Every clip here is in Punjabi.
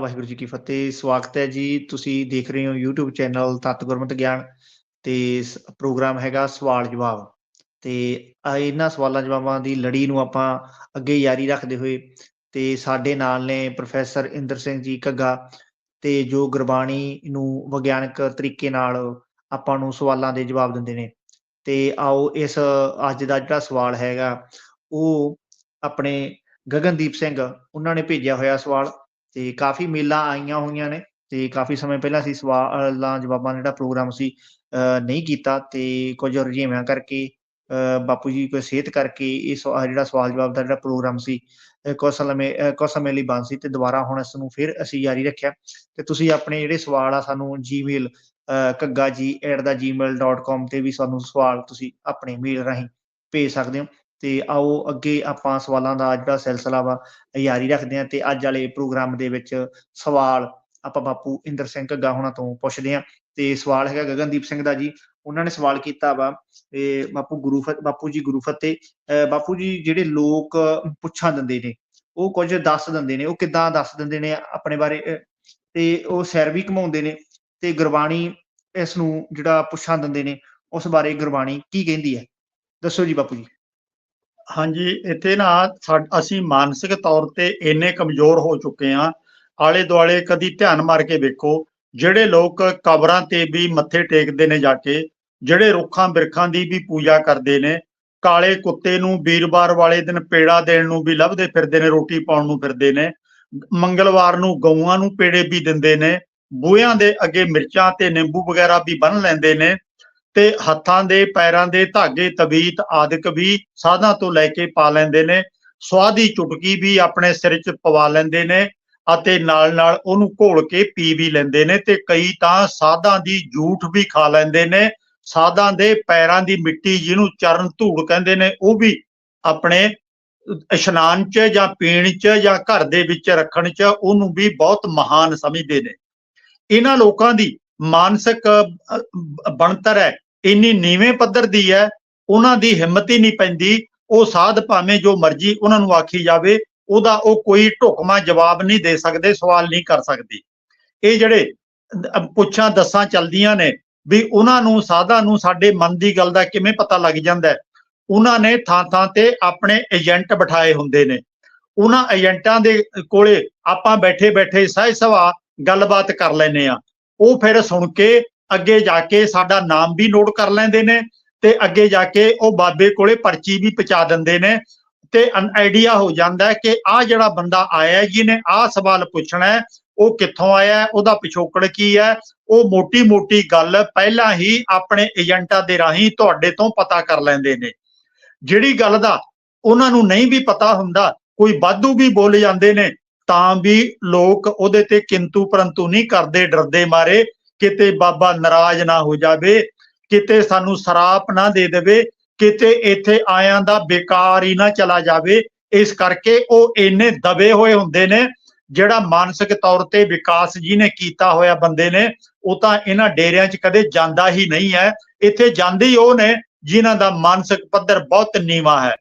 ਵਾਹਿਗੁਰੂ ਜੀ ਕੀ ਫਤਿਹ। ਸਵਾਗਤ ਹੈ ਜੀ। ਤੁਸੀਂ ਦੇਖ ਰਹੇ ਹੋ YouTube ਚੈਨਲ ਤਤ ਗੁਰਮਤ ਗਿਆਨ ਤੇ ਸ- ਪ੍ਰੋਗਰਾਮ ਹੈਗਾ ਸਵਾਲ ਜਵਾਬ। ਤੇ ਇਹਨਾਂ ਸਵਾਲਾਂ ਜਵਾਬਾਂ ਦੀ ਲੜੀ ਨੂੰ ਆਪਾਂ ਅੱਗੇ ਜਾਰੀ ਰੱਖਦੇ ਹੋਏ ਤੇ ਸਾਡੇ ਨਾਲ ਨੇ ਪ੍ਰੋਫੈਸਰ ਇੰਦਰ ਸਿੰਘ ਜੀ ਘੱਗਾ ਤੇ ਜੋ ਗੁਰਬਾਣੀ ਨੂੰ ਵਿਗਿਆਨਕ ਤਰੀਕੇ ਨਾਲ ਆਪਾਂ ਨੂੰ ਸਵਾਲਾਂ ਦੇ ਜਵਾਬ ਦਿੰਦੇ ਨੇ। ਤੇ ਆਓ ਇਸ ਅੱਜ ਦਾ ਜਿਹੜਾ ਸਵਾਲ ਹੈਗਾ, ਉਹ ਆਪਣੇ ਗਗਨਦੀਪ ਸਿੰਘ, ਉਹਨਾਂ ਨੇ ਭੇਜਿਆ ਹੋਇਆ ਸਵਾਲ। ਤੇ ਕਾਫੀ ਮੇਲਾਂ ਆਈਆਂ ਹੋਈਆਂ ਨੇ ਤੇ ਕਾਫੀ ਸਮੇਂ ਪਹਿਲਾਂ ਅਸੀਂ ਸਵਾਲਾਂ, ਜਵਾਬਾਂ ਜਿਹੜਾ ਪ੍ਰੋਗਰਾਮ ਸੀ ਨਹੀਂ ਕੀਤਾ ਤੇ ਕੁਝ ਰੁਝੇਵਿਆਂ ਕਰਕੇ, ਅਹ, ਬਾਪੂ ਜੀ ਕੋਈ ਸਿਹਤ ਕਰਕੇ ਇਹ ਸਵਾ- ਜਿਹੜਾ ਸਵਾਲ ਜਵਾਬ ਦਾ ਜਿਹੜਾ ਪ੍ਰੋਗਰਾਮ ਸੀ, ਅਹ ਕੁਝ ਸਮੇਂ, ਅਹ ਕੁਝ ਸਮੇਂ ਲਈ ਬੰਦ ਸੀ ਤੇ ਦੁਬਾਰਾ ਹੁਣ ਇਸ ਨੂੰ ਫਿਰ ਅਸੀਂ ਜਾਰੀ ਰੱਖਿਆ। ਤੇ ਤੁਸੀਂ ਆਪਣੇ ਜਿਹੜੇ ਸਵਾਲ ਆ ਸਾਨੂੰ ਜੀਮੇਲ ਕੱਗਾ ਜੀ @gmail.com ਤੇ ਵੀ ਸਾਨੂੰ ਸਵਾਲ ਤੁਸੀਂ ਆਪਣੇ ਮੇਲ ਰਾਹੀਂ ਭੇਜ ਸਕਦੇ ਹੋ। ਤੇ ਆਓ ਅੱਗੇ ਆਪਾਂ ਸਵਾਲਾਂ ਦਾ ਜਿਹੜਾ ਸਿਲਸਿਲਾ ਵਾ ਜਾਰੀ ਰੱਖਦੇ ਹਾਂ ਤੇ ਅੱਜ ਵਾਲੇ ਪ੍ਰੋਗਰਾਮ ਦੇ ਵਿੱਚ ਸਵਾਲ ਆਪਾਂ ਬਾਪੂ ਇੰਦਰ ਸਿੰਘ ਘੱਗਾ ਹੋਣਾ ਤੋਂ ਪੁੱਛਦੇ ਹਾਂ ਤੇ ਸਵਾਲ ਹੈਗਾ ਗਗਨਦੀਪ ਸਿੰਘ ਦਾ ਜੀ, ਉਹਨਾਂ ਨੇ ਸਵਾਲ ਕੀਤਾ ਵਾ ਇਹ ਬਾਪੂ ਗੁਰੂ ਬਾਪੂ ਜੀ ਗੁਰੂ ਫਤਿਹ, ਅਹ ਬਾਪੂ ਜੀ ਜਿਹੜੇ ਲੋਕ ਪੁੱਛਾਂ ਦਿੰਦੇ ਨੇ, ਉਹ ਕੁਝ ਦੱਸ ਦਿੰਦੇ ਨੇ, ਉਹ ਕਿੱਦਾਂ ਦੱਸ ਦਿੰਦੇ ਨੇ ਆਪਣੇ ਬਾਰੇ ਤੇ ਉਹ ਸਿਰ ਵੀ ਘਮਾਉਂਦੇ ਨੇ ਤੇ ਗੁਰਬਾਣੀ ਇਸ ਨੂੰ ਜਿਹੜਾ ਪੁੱਛਾਂ ਦਿੰਦੇ ਨੇ, ਉਸ ਬਾਰੇ ਗੁਰਬਾਣੀ ਕੀ ਕਹਿੰਦੀ ਹੈ? ਦੱਸੋ ਜੀ ਬਾਪੂ ਜੀ। ਹਾਂਜੀ, ਇੱਥੇ ਨਾ ਸਾ- ਅਸੀਂ ਮਾਨਸਿਕ ਤੌਰ ਤੇ ਇੰਨੇ ਕਮਜ਼ੋਰ ਹੋ ਚੁੱਕੇ ਆ ਆਲੇ ਦੁਆਲੇ ਕਦੀ ਧਿਆਨ ਮਾਰ ਕੇ ਵੇਖੋ, ਜਿਹੜੇ ਲੋਕ ਕਬਰਾਂ ਤੇ ਵੀ ਮੱਥੇ ਟੇਕਦੇ ਨੇ ਜਾ ਕੇ, ਜਿਹੜੇ ਰੁੱਖਾਂ ਬਿਰਖਾਂ ਦੀ ਵੀ ਪੂਜਾ ਕਰਦੇ ਨੇ, ਕਾਲੇ ਕੁੱਤੇ ਨੂੰ ਵੀਰਵਾਰ ਵਾਲੇ ਦਿਨ ਪੇੜਾ ਦੇਣ ਨੂੰ ਵੀ ਲੱਭਦੇ ਫਿਰਦੇ ਨੇ, ਰੋਟੀ ਪਾਉਣ ਨੂੰ ਫਿਰਦੇ ਨੇ, ਮੰਗਲਵਾਰ ਨੂੰ ਗਊਆਂ ਨੂੰ ਪੇੜੇ ਵੀ ਦਿੰਦੇ ਨੇ, ਬੂਹਿਆਂ ਦੇ ਅੱਗੇ ਮਿਰਚਾਂ ਤੇ ਨਿੰਬੂ ਵਗੈਰਾ ਵੀ ਬੰਨ ਲੈਂਦੇ ਨੇ ਤੇ ਹੱਥਾਂ ਦੇ, ਪੈਰਾਂ ਦੇ, ਧਾਗੇ, ਤਵੀਤ ਆਦਿਕ ਵੀ ਸਾਧਾਂ ਤੋਂ ਲੈ ਕੇ ਪਾ ਲੈਂਦੇ ਨੇ। ਸਵਾਦੀ ਚੁਟਕੀ ਵੀ ਆਪਣੇ ਸਿਰ 'ਚ ਪਵਾ ਲੈਂਦੇ ਨੇ ਅਤੇ ਨਾਲ ਨਾਲ ਉਹਨੂੰ ਘੋਲ ਕੇ ਪੀ ਵੀ ਲੈਂਦੇ ਨੇ ਤੇ ਕਈ ਤਾਂ ਸਾਧਾਂ ਦੀ ਜੂਠ ਵੀ ਖਾ ਲੈਂਦੇ ਨੇ। ਸਾਧਾਂ ਦੇ ਪੈਰਾਂ ਦੀ ਮਿੱਟੀ ਜਿਹਨੂੰ ਚਰਨ ਧੂੜ ਕਹਿੰਦੇ ਨੇ, ਉਹ ਵੀ ਆਪਣੇ ਇਸ਼ਨਾਨ 'ਚ ਜਾਂ ਪੀਣ 'ਚ ਜਾਂ ਘਰ ਦੇ ਵਿੱਚ ਰੱਖਣ 'ਚ ਉਹਨੂੰ ਵੀ ਬਹੁਤ ਮਹਾਨ ਸਮਝਦੇ ਨੇ। ਇਹਨਾਂ ਲੋਕਾਂ ਦੀ ਮਾਨਸਿਕ ਬਣਤਰ ਹੈ ਇੰਨੀ ਨੀਵੇਂ ਪੱਧਰ ਦੀ ਹੈ, ਉਹਨਾਂ ਦੀ ਹਿੰਮਤ ਹੀ ਨਹੀਂ ਪੈਂਦੀ, ਉਹ ਸਾਧ ਭਾਵੇਂ ਜੋ ਮਰਜ਼ੀ ਉਹਨਾਂ ਨੂੰ ਆਖੀ ਜਾਵੇ, ਉਹਦਾ ਉਹ ਕੋਈ ਢੁਕਮਾ ਜਵਾਬ ਨਹੀਂ ਦੇ ਸਕਦੇ, ਸਵਾਲ ਨਹੀਂ ਕਰ ਸਕਦੀ। ਇਹ ਜਿਹੜੇ ਪੁੱਛਾਂ ਦੱਸਾਂ ਚੱਲਦੀਆਂ ਨੇ ਵੀ ਉਹਨਾਂ ਨੂੰ, ਸਾਧਾਂ ਨੂੰ ਸਾਡੇ ਮਨ ਦੀ ਗੱਲ ਦਾ ਕਿਵੇਂ ਪਤਾ ਲੱਗ ਜਾਂਦਾ ਉਹਨਾਂ ਨੇ ਥਾਂ ਥਾਂ ਤੇ ਆਪਣੇ ਏਜੰਟ ਬਿਠਾਏ ਹੁੰਦੇ ਨੇ। ਉਹਨਾਂ ਏਜੰਟਾਂ ਦੇ ਕੋਲੇ ਆਪਾਂ ਬੈਠੇ ਬੈਠੇ ਸਹਿ ਸਵਾ ਗੱਲਬਾਤ ਕਰ ਲੈਨੇ ਆ ਉਹ ਫਿਰ ਸੁਣ ਕੇ ਅੱਗੇ ਜਾ ਕੇ ਸਾਡਾ ਨਾਮ ਵੀ ਨੋਟ ਕਰ ਲੈਂਦੇ ਨੇ ਤੇ ਅੱਗੇ ਜਾ ਕੇ ਉਹ ਬਾਬੇ ਕੋਲੇ ਪਰਚੀ ਵੀ ਪਹੁੰਚਾ ਦਿੰਦੇ ਨੇ ਤੇ ਆਈਡੀਆ ਹੋ ਜਾਂਦਾ ਹੈ ਕਿ ਆ ਜਿਹੜਾ ਬੰਦਾ ਆਇਆ ਹੈ, ਜਿਹਨੇ ਆ ਸਵਾਲ ਪੁੱਛਣਾ ਹੈ, ਉਹ ਕਿੱਥੋਂ ਆਇਆ ਉਹਦਾ ਪਿਛੋਕੜ ਕੀ ਹੈ, ਉਹ ਮੋਟੀ-ਮੋਟੀ ਗੱਲ ਪਹਿਲਾਂ ਹੀ ਆਪਣੇ ਏਜੰਟਾਂ ਦੇ ਰਾਹੀਂ ਤੁਹਾਡੇ ਤੋਂ ਪਤਾ ਕਰ ਲੈਂਦੇ ਨੇ। ਜਿਹੜੀ ਗੱਲ ਦਾ ਉਹਨਾਂ ਨੂੰ ਨਹੀਂ ਵੀ ਪਤਾ ਹੁੰਦਾ, ਕੋਈ ਵਾਧੂ ਵੀ ਬੋਲ ਜਾਂਦੇ ਨੇ, ਤਾਂ ਵੀ ਲੋਕ ਉਹਦੇ ਤੇ ਕਿੰਤੂ ਪਰੰਤੂ ਨਹੀਂ ਕਰਦੇ, ਡਰਦੇ ਮਾਰੇ। ਕਿਤੇ ਬਾਬਾ ਨਾਰਾਜ਼ ਨਾ ਹੋ ਜਾਵੇ, ਕਿਤੇ ਸਾਨੂੰ ਸਰਾਪ ਨਾ ਦੇ ਦੇਵੇ, ਕਿਤੇ ਇੱਥੇ ਆਇਆਂ ਦਾ ਬੇਕਾਰ ਹੀ ਨਾ ਚਲਾ ਜਾਵੇ, ਇਸ ਕਰਕੇ ਉਹ ਇੰਨੇ ਦਬੇ ਹੋਏ ਹੁੰਦੇ ਨੇ, ਜਿਹੜਾ ਮਾਨਸਿਕ ਤੌਰ ਤੇ ਵਿਕਾਸ ਜਿਹਨੇ ਕੀਤਾ ਹੋਇਆ ਬੰਦੇ ਨੇ, ਉਹ ਤਾਂ ਇਹਨਾਂ ਡੇਰਿਆਂ 'ਚ ਕਦੇ ਜਾਂਦਾ ਹੀ ਨਹੀਂ ਹੈ, ਇੱਥੇ ਜਾਂਦੇ ਹੀ ਉਹ ਨੇ, ਜਿਨ੍ਹਾਂ ਦਾ ਮਾਨਸਿਕ ਪੱਧਰ ਬਹੁਤ ਨੀਵਾ ਹੈ।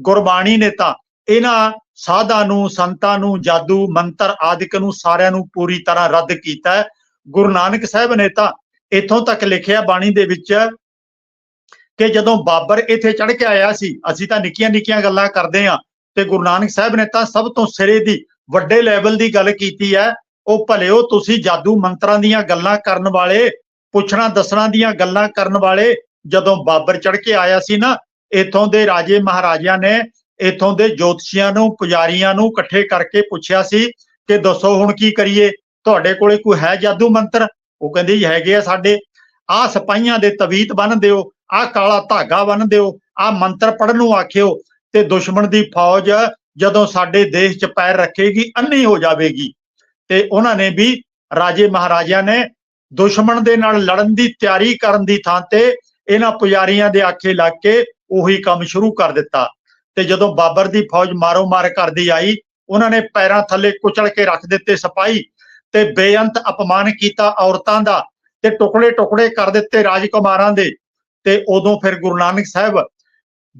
ਗੁਰਬਾਣੀ ਨੇ ਤਾਂ ਇਹਨਾਂ ਸਾਧਾਂ ਨੂੰ, ਸੰਤਾਂ ਨੂੰ, ਜਾਦੂ, ਮੰਤਰ ਆਦਿਕ ਨੂੰ ਸਾਰਿਆਂ ਨੂੰ ਪੂਰੀ ਤਰ੍ਹਾਂ ਰੱਦ ਕੀਤਾ ਗੁਰੂ ਨਾਨਕ ਸਾਹਿਬ ਨੇ ਤਾਂ ਇੱਥੋਂ ਤੱਕ ਲਿਖਿਆ ਬਾਣੀ ਦੇ ਵਿੱਚ ਕਿ ਜਦੋਂ ਬਾਬਰ ਇੱਥੇ ਚੜ ਕੇ ਆਇਆ ਸੀ, ਅਸੀਂ ਤਾਂ ਨਿੱਕੀਆਂ ਨਿੱਕੀਆਂ ਗੱਲਾਂ ਕਰਦੇ ਆ ਤੇ ਗੁਰੂ ਨਾਨਕ ਸਾਹਿਬ ਨੇ ਤਾਂ ਸਭ ਤੋਂ ਸਿਰੇ ਦੀ ਵੱਡੇ ਲੈਵਲ ਦੀ ਗੱਲ ਕੀਤੀ ਹੈ, ਉਹ ਭਲਿਓ ਤੁਸੀਂ ਜਾਦੂ ਮੰਤਰਾਂ ਦੀਆਂ ਗੱਲਾਂ ਕਰਨ ਵਾਲੇ, ਪੁੱਛਣਾ ਦੱਸਣਾ ਦੀਆਂ ਗੱਲਾਂ ਕਰਨ ਵਾਲੇ, ਜਦੋਂ ਬਾਬਰ ਚੜ ਕੇ ਆਇਆ ਸੀ ਨਾ, ਇੱਥੋਂ ਦੇ ਰਾਜੇ ਮਹਾਰਾਜਿਆਂ ਨੇ ਇੱਥੋਂ ਦੇ ਜੋਤਸ਼ੀਆਂ ਨੂੰ, ਪੁਜਾਰੀਆਂ ਨੂੰ ਇਕੱਠੇ ਕਰਕੇ ਪੁੱਛਿਆ ਸੀ ਕਿ ਦੱਸੋ ਹੁਣ ਕੀ ਕਰੀਏ? ਤੁਹਾਡੇ ਕੋਲੇ ਕੋਈ ਹੈ ਜਾਦੂ ਮੰਤਰ? ਉਹ ਕਹਿੰਦੇ ਜੀ ਹੈਗੇ ਆ ਸਾਡੇ। ਆਹ ਸਿਪਾਹੀਆਂ ਦੇ ਤਵੀਤ ਬੰਨ ਦਿਓ, ਆਹ ਕਾਲਾ ਧਾਗਾ ਬੰਨ ਦਿਓ, ਆਹ ਮੰਤਰ ਪੜਨ ਨੂੰ ਆਖਿਓ ਤੇ ਦੁਸ਼ਮਣ ਦੀ ਫੌਜ ਜਦੋਂ ਸਾਡੇ ਦੇਸ਼ 'ਚ ਪੈਰ ਰੱਖੇਗੀ ਅੰਨੀ ਹੋ ਜਾਵੇਗੀ। ਤੇ ਉਹਨਾਂ ਨੇ ਵੀ ਰਾਜੇ ਮਹਾਰਾਜਿਆਂ ਨੇ ਦੁਸ਼ਮਣ ਦੇ ਨਾਲ ਲੜਨ ਦੀ ਤਿਆਰੀ ਕਰਨ ਦੀ ਥਾਂ ਤੇ ਇਹਨਾਂ ਪੁਜਾਰੀਆਂ ਦੇ ਆਖੇ ਲੱਗ ਕੇ ਉਹੀ ਕੰਮ ਸ਼ੁਰੂ ਕਰ ਦਿੱਤਾ। ਤੇ ਜਦੋਂ ਬਾਬਰ ਦੀ ਫੌਜ ਮਾਰੋ ਮਾਰ ਕਰਦੀ ਆਈ, ਉਹਨਾਂ ਨੇ ਪੈਰਾਂ ਥੱਲੇ ਕੁਚਲ ਕੇ ਰੱਖ ਦਿੱਤੇ ਸਿਪਾਹੀ। ਤੇ ਬੇਅੰਤ ਅਪਮਾਨ ਕੀਤਾ ਔਰਤਾਂ ਦਾ ਤੇ ਟੁਕੜੇ ਟੁਕੜੇ ਕਰ ਦਿੱਤੇ ਰਾਜਕੁਮਾਰਾਂ ਦੇ। ਤੇ ਉਦੋਂ ਫਿਰ ਗੁਰੂ ਨਾਨਕ ਸਾਹਿਬ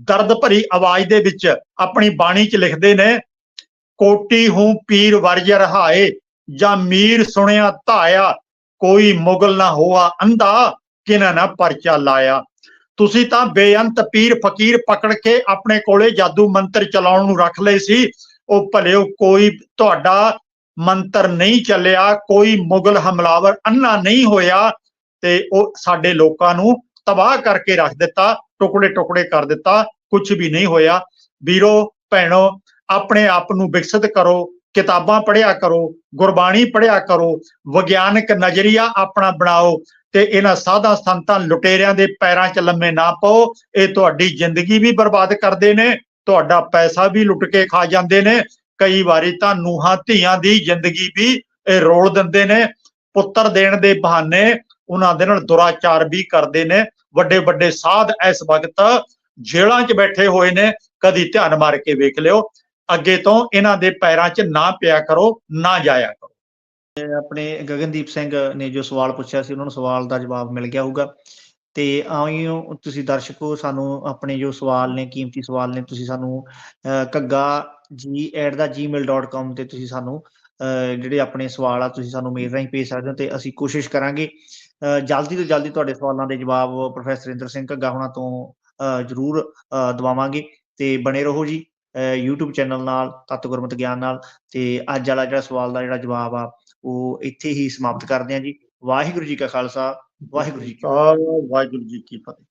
ਦਰਦ ਭਰੀ ਆਵਾਜ਼ ਦੇ ਵਿੱਚ ਆਪਣੀ ਬਾਣੀ 'ਚ ਲਿਖਦੇ ਨੇ, ਕੋਟੀ ਹੂੰ ਪੀਰ ਵਰਜ ਰਹਾਏ, ਜਾਂ ਮੀਰ ਸੁਣਿਆ ਧਾਇਆ, ਕੋਈ ਮੁਗਲ ਨਾ ਹੋਆ ਅੰਧਾ ਕਿਨਾਂ ਨਾ ਪਰਚਾ ਲਾਇਆ। ਤੁਸੀਂ ਤਾਂ ਬੇਅੰਤ ਪੀਰ ਫਕੀਰ ਪਕੜ ਕੇ ਆਪਣੇ ਕੋਲੇ ਜਾਦੂ ਮੰਤਰ ਚਲਾਉਣ ਨੂੰ ਰੱਖ ਲਏ ਸੀ, ਉਹ ਭਲਿਓ ਕੋਈ ਤੁਹਾਡਾ ਮੰਤਰ ਨਹੀਂ ਚੱਲਿਆ, ਕੋਈ ਮੁਗਲ ਹਮਲਾਵਰ ਅੰਨਾ ਨਹੀਂ ਹੋਇਆ ਤੇ ਉਹ ਸਾਡੇ ਲੋਕਾਂ ਨੂੰ ਤਬਾਹ ਕਰਕੇ ਰੱਖ ਦਿੱਤਾ, ਟੁਕੜੇ ਟੁਕੜੇ ਕਰ ਦਿੱਤਾ ਕੁਝ ਵੀ ਨਹੀਂ ਹੋਇਆ। ਵੀਰੋ, ਭੈਣੋ, ਆਪਣੇ ਆਪ ਨੂੰ ਵਿਕਸਿਤ ਕਰੋ, ਕਿਤਾਬਾਂ ਪੜ੍ਹਿਆ ਕਰੋ, ਗੁਰਬਾਣੀ ਪੜ੍ਹਿਆ ਕਰੋ, ਵਿਗਿਆਨਕ ਨਜ਼ਰੀਆ ਆਪਣਾ ਬਣਾਓ ਤੇ ਇਹਨਾਂ ਸਾਧਾਂ ਸੰਤਾਂ ਲੁਟੇਰਿਆਂ ਦੇ ਪੈਰਾਂ 'ਚ ਲੰਮੇ ਨਾ ਪਾਓ। ਇਹ ਤੁਹਾਡੀ ਜ਼ਿੰਦਗੀ ਵੀ ਬਰਬਾਦ ਕਰਦੇ ਨੇ, ਤੁਹਾਡਾ ਪੈਸਾ ਵੀ ਲੁੱਟ ਕੇ ਖਾ ਜਾਂਦੇ ਨੇ ਕਈ ਵਾਰੀ ਤਾਂ ਨੂਹਾਂ ਧੀਆਂ ਦੀ ਜ਼ਿੰਦਗੀ ਵੀ ਇਹ ਰੋਲ ਦਿੰਦੇ ਨੇ ਪੁੱਤਰ ਦੇਣ ਦੇ ਬਹਾਨੇ ਉਹਨਾਂ ਦੇ ਨਾਲ ਦੁਰਾਚਾਰ ਵੀ ਕਰਦੇ ਨੇ। ਵੱਡੇ ਵੱਡੇ ਸਾਧ ਇਸ ਵਕਤ ਜੇਲ੍ਹਾਂ 'ਚ ਬੈਠੇ ਹੋਏ ਨੇ ਕਦੀ ਧਿਆਨ ਮਾਰ ਕੇ ਵੇਖ ਲਿਓ। ਅੱਗੇ ਤੋਂ ਇਹਨਾਂ ਦੇ ਪੈਰਾਂ 'ਚ ਨਾ ਪਿਆ ਕਰੋ ਨਾ ਜਾਇਆ ਕਰੋ। ਆਪਣੇ ਗਗਨਦੀਪ ਸਿੰਘ ਨੇ ਜੋ ਸਵਾਲ ਪੁੱਛਿਆ ਸੀ ਉਹਨਾਂ ਨੂੰ ਸਵਾਲ ਦਾ ਜਵਾਬ ਮਿਲ ਗਿਆ ਹੋਊਗਾ। ਤੇ ਆਇਓ ਤੁਸੀਂ ਦਰਸ਼ਕੋ ਸਾਨੂੰ ਆਪਣੇ ਜੋ ਸਵਾਲ ਨੇ ਕੀਮਤੀ ਸਵਾਲ ਨੇ ਤੁਸੀਂ ਸਾਨੂੰ ਅਹ, ਘੱਗਾ ਤੇ ਤੁਸੀਂ ਸਾਨੂੰ ਜਿਹੜੇ ਆਪਣੇ ਸਵਾਲ ਆ ਤੁਸੀਂ ਸਾਨੂੰ ਮੇਲ ਰਾਹੀਂ ਭੇਜ ਸਕਦੇ ਹੋ ਤੇ ਅਸੀਂ ਕੋਸ਼ਿਸ਼ ਕਰਾਂਗੇ। ਜਲਦੀ ਤੋਂ ਜਲਦੀ ਤੁਹਾਡੇ ਸਵਾਲਾਂ ਦੇ ਜਵਾਬ ਪ੍ਰੋਫੈਸਰ ਇੰਦਰ ਸਿੰਘ ਘੱਗਾ ਹੋਣਾ ਤੋਂ ਅਹ, ਜ਼ਰੂਰ ਦਵਾਵਾਂਗੇ। ਤੇ ਬਣੇ ਰਹੋ ਜੀ ਅਹ, YouTube ਚੈਨਲ ਨਾਲ ਤਤ ਗੁਰਮਤ ਗਿਆਨ ਨਾਲ। ਤੇ ਅੱਜ ਵਾਲਾ ਜਿਹੜਾ ਸਵਾਲ ਦਾ ਜਿਹੜਾ ਜਵਾਬ ਆ ਉਹ ਇੱਥੇ ਹੀ ਸਮਾਪਤ ਕਰਦੇ ਹਾਂ ਜੀ। ਵਾਹਿਗੁਰੂ ਜੀ ਕਾ ਖਾਲਸਾ ਵਾਹਿਗੁਰੂ ਜੀ ਕੀ ਫਤਿਹ। ਵਾਹਿਗੁਰੂ ਜੀ ਕੀ ਫਤਿਹ।